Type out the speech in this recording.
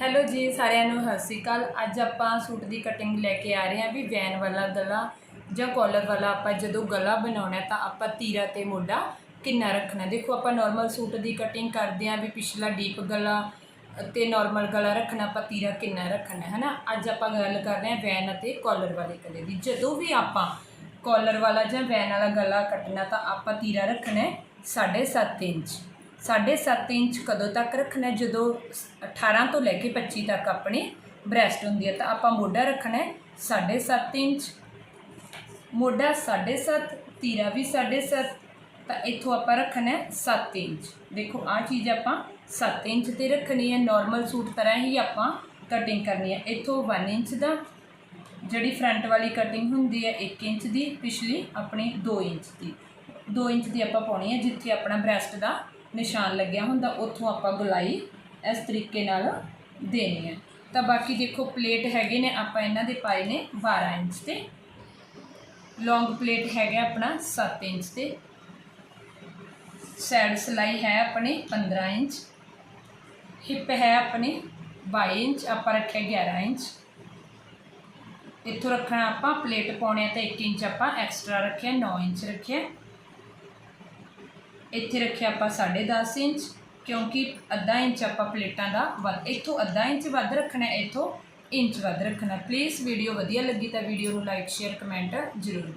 Hello ਜੀ, ਸਾਰਿਆਂ ਨੂੰ ਸਤਿ ਸ਼੍ਰੀ ਅਕਾਲ। ਅੱਜ ਆਪਾਂ ਸੂਟ ਦੀ ਕਟਿੰਗ ਲੈ ਕੇ ਆ ਰਹੇ ਹਾਂ ਵੀ ਵੈਨ ਵਾਲਾ ਗਲਾ ਜਾਂ ਕਾਲਰ ਵਾਲਾ। ਆਪਾਂ ਜਦੋਂ ਗਲਾ ਬਣਾਉਣਾ ਤਾਂ ਆਪਾਂ ਤੀਰਾ ਤੇ ਮੋਢਾ ਕਿੰਨਾ ਰੱਖਣਾ। ਦੇਖੋ, ਆਪਾਂ ਨਾਰਮਲ ਸੂਟ ਦੀ ਕਟਿੰਗ ਕਰਦੇ ਹਾਂ ਵੀ ਪਿਛਲਾ ਡੀਪ ਗਲਾ ਤੇ ਨਾਰਮਲ ਗਲਾ ਰੱਖਣਾ, ਆਪਾਂ ਤੀਰਾ ਕਿੰਨਾ ਰੱਖਣਾ ਹੈ ਨਾ ਅੱਜ ਆਪਾਂ ਗੱਲ ਕਰ ਰਹੇ ਹਾਂ ਵੈਨ ਅਤੇ ਕਾਲਰ ਵਾਲੇ ਗਲੇ ਦੀ। ਜਦੋਂ ਵੀ ਆਪਾਂ ਕਾਲਰ ਵਾਲਾ ਜਾਂ ਵੈਨ ਵਾਲਾ ਗਲਾ ਕੱਟਣਾ ਤਾਂ ਆਪਾਂ ਤੀਰਾ ਰੱਖਣਾ ਹੈ 7.5 ਇੰਚ। 7.5 ਇੰਚ ਕਦੋਂ ਤੱਕ ਰੱਖਣਾ ਹੈ? ਜਦੋਂ 18 ਤੋਂ ਲੈ ਕੇ 25 ਤੱਕ ਆਪਣੀ ਬ੍ਰੈਸਟ ਹੁੰਦੀ ਹੈ। ਤਾਂ ਆਪਾਂ ਮੋਢਾ ਰੱਖਣਾ ਹੈ 7.5 ਇੰਚ। ਮੋਢਾ 7.5 ਤੀਰਾ ਵੀ 7.5 ਤਾਂ ਇੱਥੋਂ ਆਪਾਂ ਰੱਖਣਾ ਹੈ 7 ਇੰਚ। ਦੇਖੋ, ਆਹ ਚੀਜ਼ ਆਪਾਂ 7 ਇੰਚ ਤੇ ਰੱਖਣੀ ਹੈ। ਨਾਰਮਲ ਸੂਟ ਤਰ੍ਹਾਂ ਹੀ ਆਪਾਂ ਕਟਿੰਗ ਕਰਨੀ ਹੈ। ਇੱਥੋਂ 1 ਇੰਚ ਦਾ ਜਿਹੜੀ ਫਰੰਟ ਵਾਲੀ ਕਟਿੰਗ ਹੁੰਦੀ ਹੈ 1 ਇੰਚ ਦੀ, ਪਿਛਲੀ ਆਪਣੀ 2 ਇੰਚ ਦੀ। 2 ਇੰਚ ਦੀ ਆਪਾਂ ਪਾਉਣੀ ਹੈ, ਜਿੱਥੇ ਆਪਣਾ ਬ੍ਰੈਸਟ ਦਾ ਨਿਸ਼ਾਨ ਲੱਗਿਆ ਹੁੰਦਾ, ਉੱਥੋਂ ਆਪਾਂ ਗੁਲਾਈ ਇਸ ਤਰੀਕੇ ਨਾਲ ਦੇਣੀ ਹੈ। ਤਾਂ ਬਾਕੀ ਦੇਖੋ ਪਲੇਟ ਹੈਗੇ ਨੇ, ਆਪਾਂ ਇਹਨਾਂ ਦੇ ਪਾਏ ਨੇ 12 ਇੰਚ ਤੇ ਲੌਂਗ ਪਲੇਟ ਹੈਗਾ ਆਪਣਾ 7 ਇੰਚ ਤੇ ਸਾਈਡ ਸਲਾਈ ਹੈ ਆਪਣੀ 15 ਇੰਚ। ਹਿੱਪ ਹੈ ਆਪਣੀ 22 ਇੰਚ, ਆਪਾਂ ਰੱਖਿਆ 11 ਇੰਚ। ਇੱਥੋਂ ਰੱਖਣਾ ਆਪਾਂ ਪਲੇਟ ਪਾਉਣੇ ਆ ਤਾਂ 1 ਇੰਚ ਆਪਾਂ ਐਕਸਟਰਾ ਰੱਖਿਆ 9 ਇੰਚ ਰੱਖਿਆ। ਇੱਥੇ ਰੱਖਿਆ ਆਪਾਂ 10.5 ਇੰਚ, ਕਿਉਂਕਿ ਅੱਧਾ ਇੰਚ ਆਪਾਂ ਪਲੇਟਾਂ ਦਾ ਵੱਧ, ਇੱਥੋਂ ਅੱਧਾ ਇੰਚ ਵੱਧ ਰੱਖਣਾ, ਇੱਥੋਂ ਇੰਚ ਵੱਧ ਰੱਖਣਾ। ਪਲੀਜ਼ ਵੀਡੀਓ ਵਧੀਆ ਲੱਗੀ ਤਾਂ ਵੀਡੀਓ ਨੂੰ ਲਾਈਕ ਸ਼ੇਅਰ ਕਮੈਂਟ ਜ਼ਰੂਰ